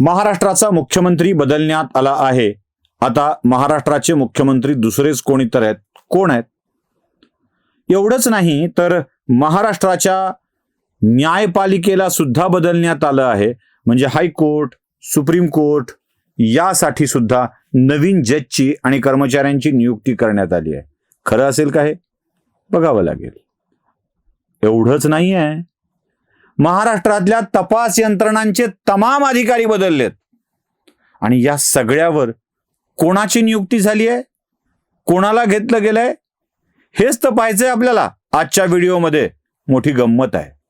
महाराष्ट्राचा मुख्यमंत्री बदलण्यात आला आहे. आता महाराष्ट्राचे मुख्यमंत्री दुसरेच कोणी तर आहेत? कोण आहेत? एवढंच नाही तर महाराष्ट्राच्या न्यायपालिकेला सुद्धा बदलण्यात आलं आहे. म्हणजे हायकोर्ट सुप्रीम कोर्ट यासाठी सुद्धा नवीन जजची आणि कर्मचाऱ्यांची नियुक्ती करण्यात आली आहे. खरं असेल का हे? बघावं लागेल. एवढंच नाही आहे महाराष्ट्रातल्या तपास यंत्रणांचे तमाम अधिकारी बदललेत. आणि या सगळ्यावर कोणाची नियुक्ती झाली आहे? कोणाला घेतलं गेलंय? हेच तर पाहायचंय आपल्याला. आजच्या व्हिडिओमध्ये मोठी गंमत आहे.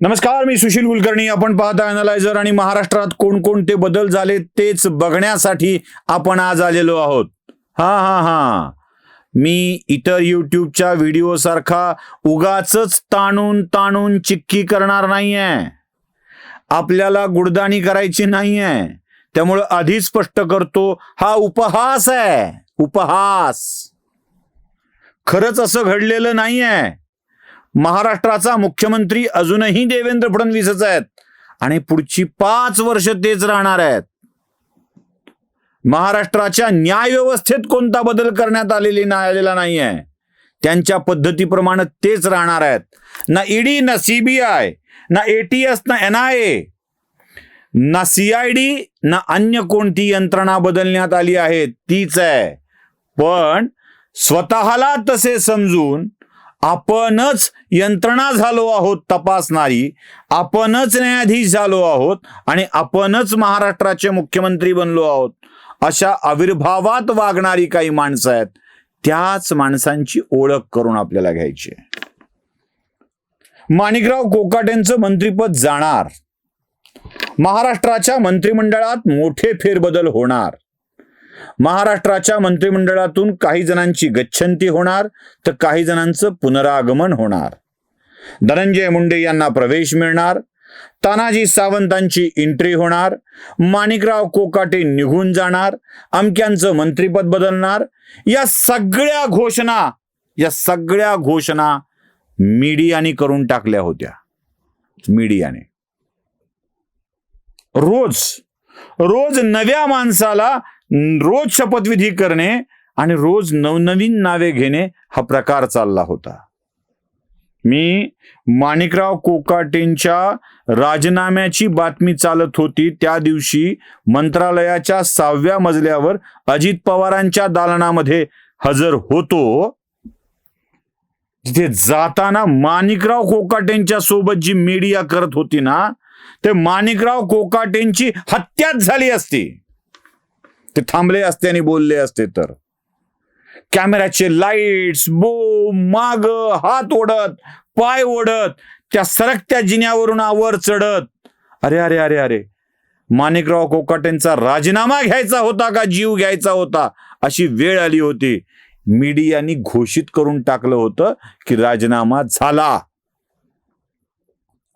नमस्कार मी सुशील कुलकर्णी. आपण पाहता अनालायझर आणि महाराष्ट्रात कोणकोणते बदल झाले तेच बघण्यासाठी आपण आज आलेलो आहोत. हा हा हा. मी इतर युट्यूबच्या व्हिडिओ सारखा उगाच ताणून ताणून चिक्की करणार नाहीये. आपल्याला गुडदाणी करायची नाहीये. त्यामुळं आधी स्पष्ट करतो हा उपहास आहे. उपहास. खरंच असं घडलेलं नाहीये. महाराष्ट्राचा मुख्यमंत्री अजूनही देवेंद्र फडणवीसच आहेत. आणि पुढची पाच वर्ष तेच राहणार आहेत. महाराष्ट्राच्या न्याय व्यवस्थेत कोणता बदल करण्यात आलेली ना आलेला नाही आहे. त्यांच्या पद्धतीप्रमाणे तेच राहणार आहेत. ना ईडी ना सीबीआय ना एटीएस ना एन आय ए ना सीआयडी ना अन्य कोणती यंत्रणा बदलण्यात आली आहे तीच आहे. पण स्वतःला तसे समजून आपणच यंत्रणा झालो आहोत तपासणारी. आपणच न्यायाधीश झालो आहोत आणि आपणच महाराष्ट्राचे मुख्यमंत्री बनलो आहोत. अशा आविर्भावात वागणारी काही माणसं आहेत. त्याच माणसांची ओळख करून आपल्याला घ्यायची माणिकराव कोकाटेंचं मंत्रिपद जाणार. महाराष्ट्राच्या मंत्रिमंडळात मोठे फेरबदल होणार. महाराष्ट्राच्या मंत्रिमंडळातून काही जणांची गच्छंती होणार तर काही जणांचं पुनरागमन होणार. धनंजय मुंडे यांना प्रवेश मिळणार तानाजी सावंतांची एंट्री होणार माणिकराव कोकाटे निघून जाणार अमक्यांचं मंत्रीपद बदलणार या सगळ्या घोषणा या सगळ्या घोषणा मीडियाने करून टाकल्या होत्या. मीडियाने. रोज रोज नव्या माणसाला रोज शपथविधी करणे आणि रोज नवनवीन नावे घेणे हा प्रकार चालला होता. मी माणिकराव कोकाटेंच्या राजीनाम्याची बातमी चालत होती. त्या दिवशी मंत्रालयाच्या सहाव्या मजल्यावर अजित पवारांच्या दालनामध्ये हजर होतो. तिथे जाताना माणिकराव कोकाटेंच्या सोबत जी मीडिया करत होती ना ते माणिकराव कोकाटेंची हत्याच झाली असती. ते थांबले असते आणि बोलले असते तर. कॅमेऱ्याचे लाईट्स बो माग हात ओढत पाय ओढत त्या सरकत्या जिन्यावरून आवर चढत. अरे अरे अरे अरे माणिकराव कोकाटेंचा राजीनामा घ्यायचा होता का? जीव घ्यायचा होता? अशी वेळ आली होती. मीडियानी घोषित करून टाकलं होतं की राजीनामा झाला.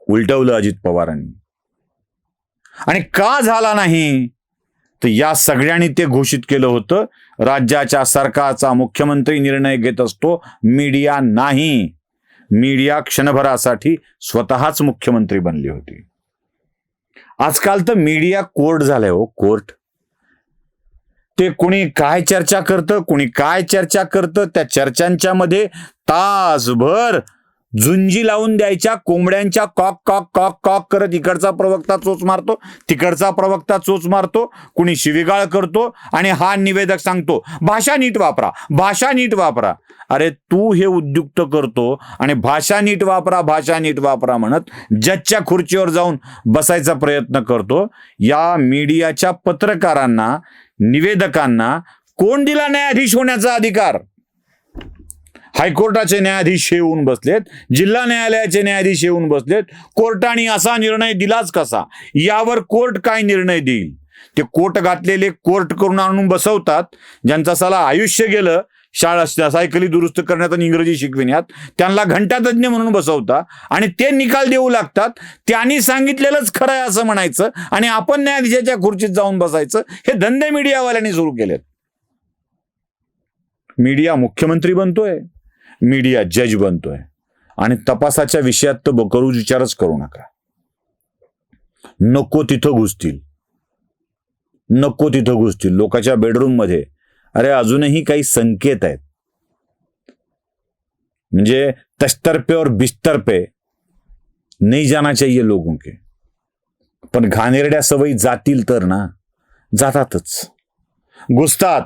उलटवलं अजित पवारांनी. आणि का झाला नाही? तर या सगळ्यांनी ते घोषित केलं होतं. राज्याच्या सरकारचा मुख्यमंत्री निर्णय घेत असतो. मीडिया नाही. मीडिया क्षणभरासाठी स्वतःच मुख्यमंत्री बनली होती. आजकाल तर मीडिया कोर्ट झालंय हो कोर्ट. ते कुणी काय चर्चा करतं कुणी काय चर्चा करतं त्या चर्चांच्या मध्ये तासभर झुंजी लावून द्यायच्या कोंबड्यांच्या कॉक कॉक कॉक कॉक करत इकडचा प्रवक्ता चोच मारतो तिकडचा प्रवक्ता चोच मारतो कुणी शिविगाळ करतो आणि हा निवेदक सांगतो भाषा नीट वापरा भाषा नीट वापरा. अरे तू हे उद्युक्त करतो आणि भाषा नीट वापरा भाषा नीट वापरा म्हणत जजच्या खुर्चीवर जाऊन बसायचा प्रयत्न करतो. या मीडियाच्या पत्रकारांना निवेदकांना कोण दिला न्यायाधीश होण्याचा अधिकार? हायकोर्टाचे न्यायाधीश येऊन बसलेत जिल्हा न्यायालयाचे न्यायाधीश येऊन बसलेत. कोर्टाने असा निर्णय दिलाच कसा? यावर कोर्ट काय निर्णय देईल? ते कोर्ट घातलेले कोर्ट करून आणून बसवतात. ज्यांचा साला आयुष्य गेलं शाळा सायकली दुरुस्त करण्यात आणि इंग्रजी शिकविण्यात त्यांना घंटातज्ञ म्हणून बसवता आणि ते निकाल देऊ लागतात. त्यांनी सांगितलेलंच खरं आहे असं म्हणायचं आणि आपण न्यायाधीशाच्या खुर्चीत जाऊन बसायचं. हे धंदे मीडियावाल्यांनी सुरू केलेत. मीडिया मुख्यमंत्री बनतोय. मीडिया जज बनतोय. आणि तपासाच्या विषयात तर ब- करू विचारच करू नका. नको तिथं घुसतील. नको तिथं घुसतील. लोकांच्या बेडरूममध्ये. अरे अजूनही काही संकेत आहेत. म्हणजे तस्तर पे और बिस्तर पे जाना चाहिए लोगों के पण घाणेरड्या सवयी जातील तर ना? जातातच. घुसतात.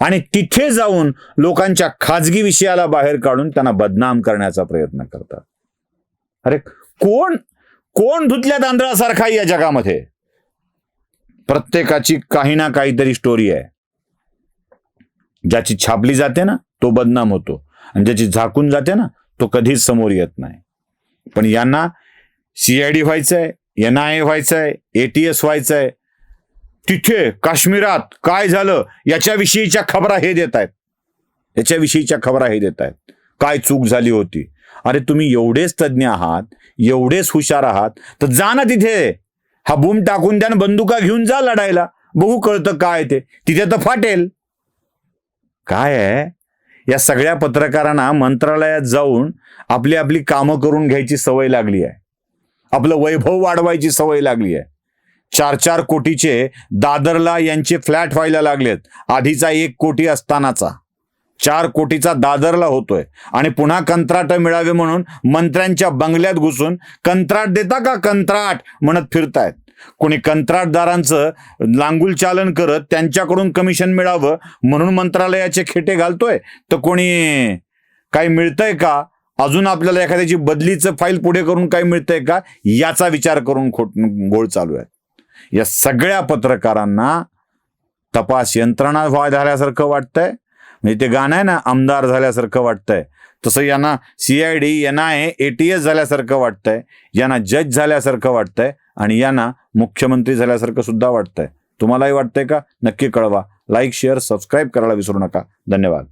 आणि तिथे जाऊन लोकांच्या खाजगी विषयाला बाहेर काढून त्यांना बदनाम करण्याचा प्रयत्न करतात. अरे कोण कोण धुतल्या तांदळासारखा या जगामध्ये? प्रत्येकाची काही ना काहीतरी स्टोरी आहे. ज्याची छापली जाते ना तो बदनाम होतो. आणि ज्याची झाकून जाते ना तो कधीच समोर येत नाही. पण यांना सीआयडी व्हायचंय एन आय ए व्हायचंय एटीएस व्हायचंय तिथे काश्मीरात काय झालं याच्याविषयीच्या खबरा हे देत आहेत. याच्याविषयीच्या खबरा हे देत आहेत. काय चूक झाली होती? अरे तुम्ही एवढेच तज्ज्ञ आहात एवढेच हुशार आहात तर जा ना तिथे. हा बूम टाकून द्या बंदुका घेऊन जा लढायला. बघू कळतं काय ते. तिथे तर फाटेल. काय आहे? या सगळ्या पत्रकारांना मंत्रालयात जाऊन आपली आपली कामं करून घ्यायची सवय लागली आहे. आपलं वैभव वाढवायची सवय लागली आहे. चार चार कोटीचे दादरला यांचे फ्लॅट व्हायला लागलेत. आधीचा एक कोटी असतानाचा. चार कोटीचा दादरला होतोय. आणि पुन्हा कंत्राट मिळावे म्हणून मंत्र्यांच्या बंगल्यात घुसून कंत्राट देता का कंत्राट म्हणत फिरतायत. कोणी कंत्राटदारांचं लांगुल चालन करत त्यांच्याकडून कमिशन मिळावं म्हणून मंत्रालयाचे खेटे घालतोय. तर कोणी काही मिळतंय का? अजून आपल्याला एखाद्याची बदलीचं फाईल पुढे करून काही मिळतंय का? याचा विचार करून खोट घोळ चालू आहे. या सगळ्या पत्रकारांना तपास यंत्रणा व्हाय झाल्यासारखं वाटतंय. म्हणजे ते गाणं आहे ना आमदार झाल्यासारखं वाटतंय. तसं यांना C I CID N I S झाल्यासारखं वाटतंय. यांना जज झाल्यासारखं वाटतंय. आणि यांना मुख्यमंत्री झाल्यासारखं सुद्धा वाटतंय. तुम्हालाही वाटतंय का? नक्की कळवा. लाईक शेअर सबस्क्राईब करायला विसरू नका. धन्यवाद.